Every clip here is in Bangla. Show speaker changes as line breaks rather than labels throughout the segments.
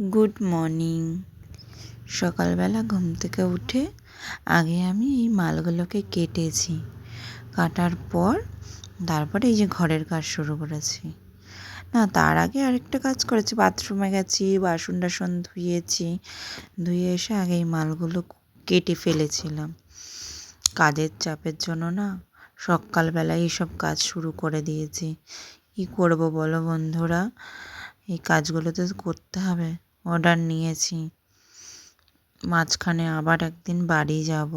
গুড মর্নিং সকালবেলা ঘুম থেকে উঠে আগে আমি এই মালগুলোকে কেটেছি। কাটার পর তারপরে এই যে ঘরের কাজ শুরু করেছি। না, তার আগে আরেকটা কাজ করেছি। বাথরুমে গেছি, বাসন টাসন ধুয়েছি, ধুয়ে এসে আগে এই মালগুলো কেটে ফেলেছিলাম। কাজের চাপের জন্য না সকালবেলায় এইসব কাজ শুরু করে দিয়েছি। কী করব বলো বন্ধুরা? এই কাজগুলো তো করতে হবে। অর্ডার নিয়েছি। মাঝখানে আবার একদিন বাড়ি যাব।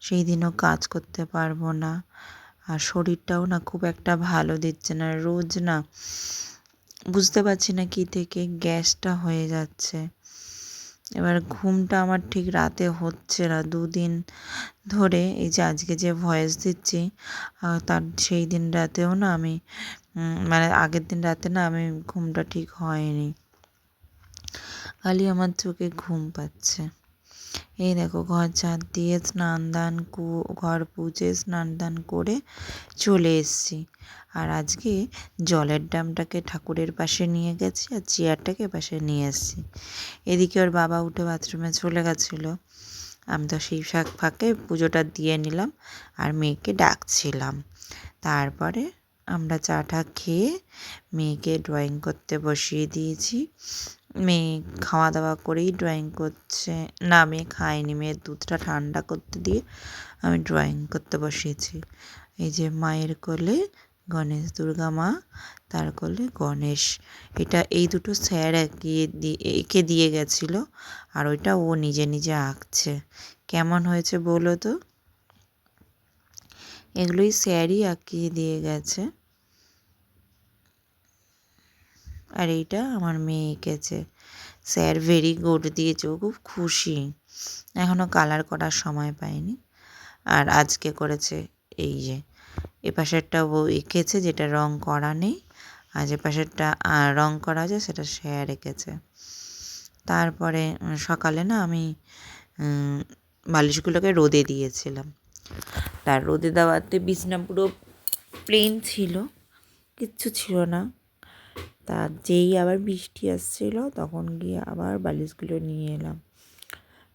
সেই দিনও কাজ করতে পারব না। আর শরীরটাও না খুব একটা ভালো দিচ্ছে না। রোজ না বুঝতে পারছি না কী থেকে গ্যাসটা হয়ে যাচ্ছে। এবার ঘুমটা আমার ঠিক রাতে হচ্ছে না। দুদিন ধরে এই যে আজকে যে ভয়েস দিচ্ছি তার সেই দিন রাতেও না আমি মানে আগের দিন রাতে না আমি ঘুমটা ঠিক হয়নি। খালি আমার চোখে ঘুম পাচ্ছে। এই দেখো, ঘর ঝাঁট দিয়ে স্নান দান কু, ঘর পুজে, স্নান দান করে চলে এসছি। আর আজকে জলের ড্রামটাকে ঠাকুরের পাশে নিয়ে গেছি আর চেয়ারটাকে পাশে নিয়ে এসছি। এদিকে ওর বাবা উঠে বাথরুমে চলে গেছিল। আমি তো সেই শাক ফাঁকে পুজোটা দিয়ে নিলাম আর মেয়েকে ডাকছিলাম। তারপরে আমরা চাটা খেয়ে মেয়েকে ড্রয়িং করতে বসিয়ে দিয়েছি। মেয়ে খাওয়া দাওয়া করেই ড্রয়িং করছে। না, মেয়ে খায়নি। মেয়ের দুধটা ঠান্ডা করতে দিয়ে আমি ড্রয়িং করতে বসিয়েছি। এই যে মায়ের কোলে গণেশ দুর্গা মা, তার কোলে গণেশ। এটা এই দুটো স্যার এঁকিয়ে দিয়ে এঁকে দিয়ে গেছিল আর ওইটা ও নিজে নিজে আঁকছে। কেমন হয়েছে বলো তো? এগুলোই স্যারই আঁকিয়ে দিয়ে গেছে। আর এইটা আমার মেয়ে এঁকেছে। স্যার ভেরি গুড দিয়েছে, ও খুব খুশি। এখনও কালার করার সময় পায়নি আর আজকে করেছে এই যে এ পাশেরটা ও এঁকেছে যেটা রং করা নেই, আর যে পাশেরটা রং করা আছে সেটা স্যার এঁকেছে। তারপরে সকালে না আমি বালিশগুলোকে রোদে দিয়েছিলাম। তার রোদে দেওয়াতে বিছনা পুরো প্লেন ছিল, কিচ্ছু ছিল না। তা যেই আবার বৃষ্টি আসছিল, তখন গিয়ে আবার বালিশগুলো নিয়ে এলাম।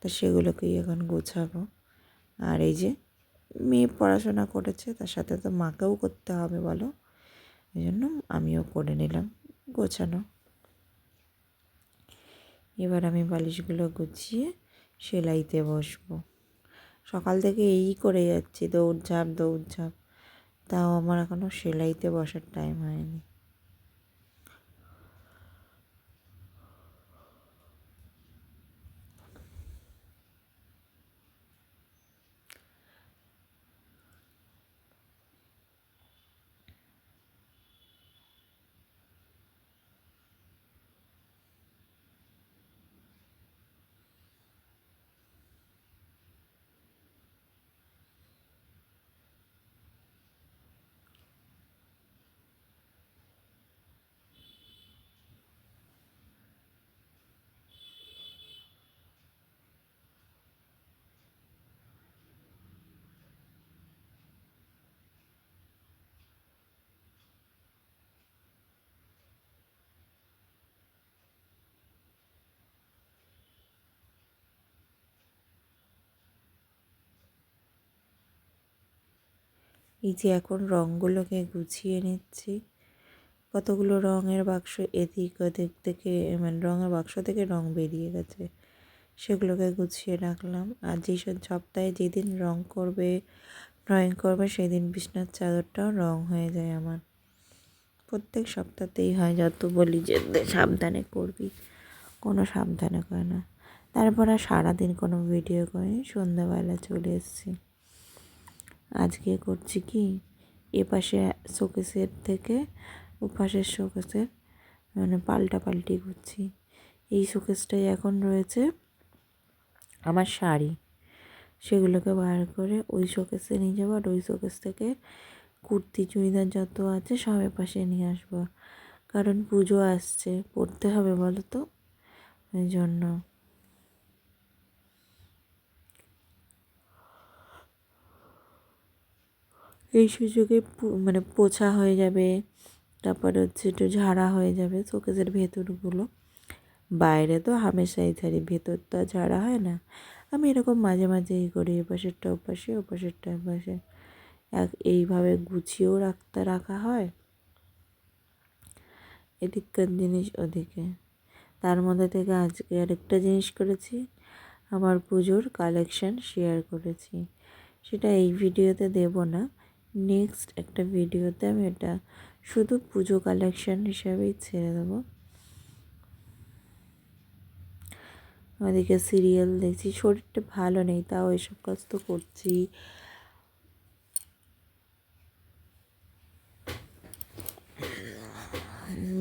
তা সেগুলোকেই এখন গোছাবো। আর এই যে মেয়ে পড়াশোনা করেছে, তার সাথে তো মাকেও করতে হবে বলো। এই জন্য আমিও করে নিলাম, গোছানো। এবার আমি বালিশগুলো গুছিয়ে সেলাইতে বসবো। সকাল থেকে এই করে যাচ্ছি, দৌড়ঝাঁপ দৌড়ঝাঁপ। তাও আমার এখনও সেলাইতে বসার টাইম হয়নি। এই যে এখন রঙগুলোকে গুছিয়ে নিচ্ছি। কতগুলো রঙের বাক্স এদিক ওদিক থেকে মানে রঙের বাক্স থেকে রঙ বেরিয়ে গেছে। সেগুলোকে গুছিয়ে রাখলাম। আর যেই সপ্তাহে যেদিন রঙ করবে, ড্রয়িং করবে, সেদিন বিছনার চাদরটাও রঙ হয়ে যায় আমার। প্রত্যেক সপ্তাহতেই হয়, যত বলি যে সাবধানে করবি, কোনো সাবধানে করে না। তারপর আর সারাদিন কোনো ভিডিও করিনি, সন্ধ্যাবেলা চলে এসেছি। আজকে করছি কি? এ পাশে শোকেসের থেকে ও পাশের শোকেসের মানে পাল্টা পাল্টি করছি। এই শোকেসটাই এখন রয়েছে আমার শাড়ি। সেগুলোকে বার করে ওই শোকেসে নিয়ে যাব আর ওই শোকেস থেকে কুর্তি, চুড়িদার যত আছে সব পাশে নিয়ে আসব। কারণ পুজো আসছে পড়তে হবে বলো তো? ওই জন্য। এই সুযোগে মানে পোছা হয়ে যাবে, তারপরে হচ্ছে একটু ঝাড়া হয়ে যাবে শোকেসের ভেতরগুলো। বাইরে তো হামেশাই ছাড়ি ভেতর তো ঝাড়া হয় না। আমি এরকম মাঝে মাঝে এই করি, এপাশেরটা ওপাশে, ওপাশেরটা এপাশে এক, এইভাবে গুছিয়েও রাখতে রাখা হয়। এদিককার জিনিস ওদিকে। তার মধ্যে থেকে আজকে আরেকটা জিনিস করেছি, আমার পুজোর কালেকশান শেয়ার করেছি। সেটা এই ভিডিওতে দেব না। নেক্সট একটা ভিডিওতে আমি এটা শুধু পুজো কালেকশান হিসাবেই ছেড়ে দেবো। ওদিকে সিরিয়াল দেখছি, শরীরটা ভালো নেই, তাও এসব কাজ তো করছি।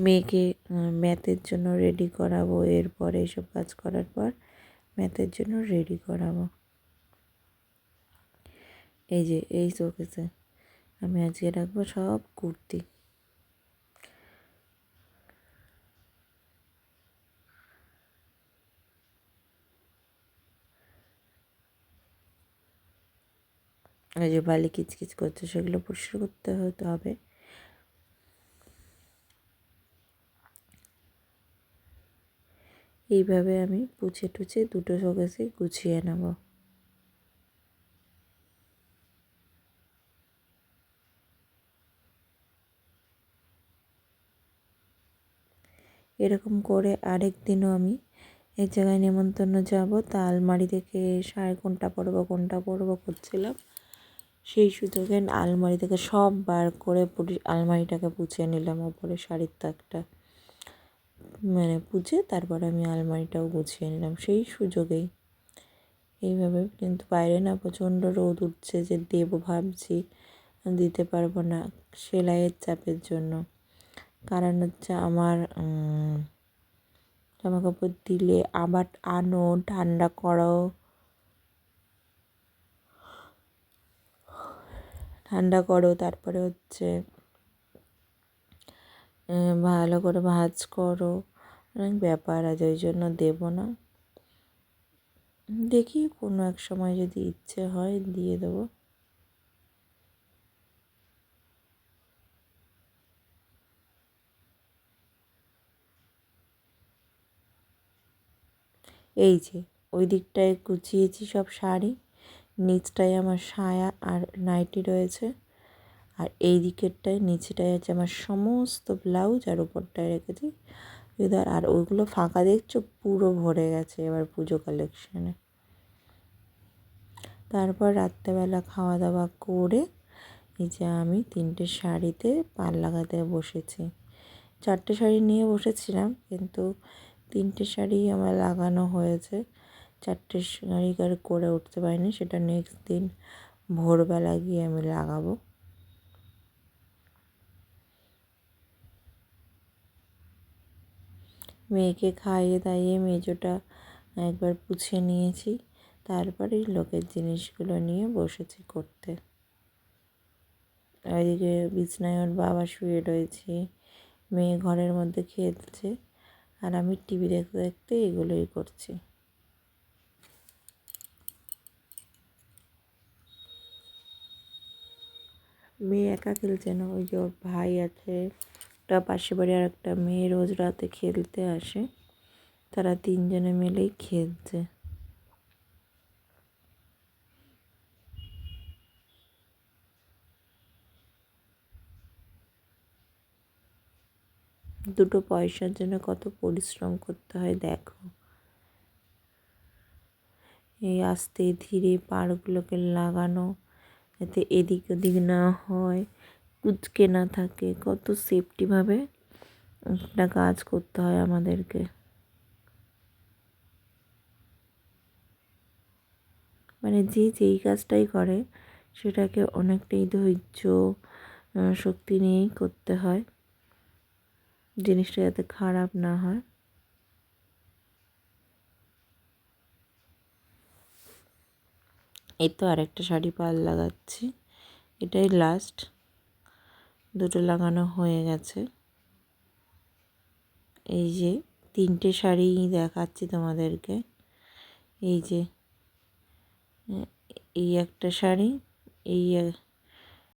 মেয়েকে, ম্যাথের জন্য রেডি করাবো, এরপরে এসব কাজ করার পর ম্যাথের জন্য রেডি করাবো। এই যে, এই শোকেসে আমি আজকে রাখব সব কুর্তি। এই যে বালি কিচকিচ করছে, সেগুলো পরিষ্কার করতে হতে হবে। এইভাবে আমি পুছে টুছে দুটো শোকেসে গুছিয়ে নেব। এরকম করে আরেক দিনও আমি এক জায়গায় নেমন্তন্ন যাব। তা আলমারি থেকে শাড়ি কোনটা পরবো কোনটা পরবো করছিলাম সেই সুযোগে আলমারি থেকে সব বার করে আলমারিটাকে পুছে নিলাম, ওপরে শাড়ির তাকটা মানে পুছে তারপর আমি আলমারিটাও গুছিয়ে নিলাম। সেই সুযোগেই। এইভাবে কিন্তু বাইরে না প্রচণ্ড রোদ উঠছে যে দেব ভাবছি, দিতে পারব না সেলাইয়ের চাপের জন্য। কারণ হচ্ছে আমার জামা কাপড় দিলে আবার আনো, ঠান্ডা করো ঠান্ডা করো, তারপরে হচ্ছে ভালো করে ভাজ করো। অনেক ব্যাপার আছে, ওই জন্য দেবো না। দেখি কোনো এক সময় যদি ইচ্ছে হয়, দিয়ে দেবো। এই যে, ওই দিকটায় গুছিয়েছি সব শাড়ি। নিচটায় আমার সায়া আর নাইটি রয়েছে। আর এই দিকেরটায়, নিচেটায় আছে আমার সমস্ত ব্লাউজ আর উপরটায় রেখেছি। চুড়িদার আর ওইগুলো ফাঁকা দেখছ, পুরো ভরে গেছে এবার পুজো কালেকশানে। তারপর রাত্রেবেলা খাওয়া দাওয়া করে এই যে আমি তিনটে শাড়িতে পাল লাগাতে বসেছি। চারটে শাড়ি নিয়ে বসেছিলাম, কিন্তু তিনটে শাড়ি আমার লাগানো হয়েছে। চারটে শাড়ি আর করে উঠতে পারিনি, সেটা নেক্সট দিন ভোরবেলা গিয়ে আমি লাগাবো। মেয়েকে খাইয়ে দাইয়ে মেজোটা একবার পুছে নিয়েছি, তারপরে লোকের জিনিসগুলো নিয়ে বসেছি করতে। এদিকে বিছনায় ওর বাবা শুয়ে রয়েছে, মেয়ে ঘরের মধ্যে খেলছে। আর আমি টিভি দেখতে দেখতে এগুলোই করছি। মেয়ে একা খেলছে না, ওই যে ভাই আছে একটা পাশে বাড়ি আর একটা মেয়ে রোজ রাতে খেলতে আসে। তারা তিনজনে মিলেই খেলছে। দুটো পয়সার জন্য কত পরিশ্রম করতে হয়, দেখো। এই আস্তে ধীরে পাড়গুলোকে লাগানো যাতে এদিক ওদিক না হয়, কুচকে না থাকে। কত সেফটিভাবে একটা কাজ করতে হয় আমাদেরকে। মানে যে যেই কাজটাই করে, সেটাকে অনেকটাই ধৈর্য শক্তি নিয়েই করতে হয়। জিনিসটা যাতে খারাপ না হয়। এই তো আরেকটা শাড়ি পাল লাগাচ্ছি। এটাই লাস্ট দুটো লাগানো হয়ে গেছে। এই যে তিনটে শাড়ি দেখাচ্ছি তোমাদেরকে। এই যে, এই একটা শাড়ি, এই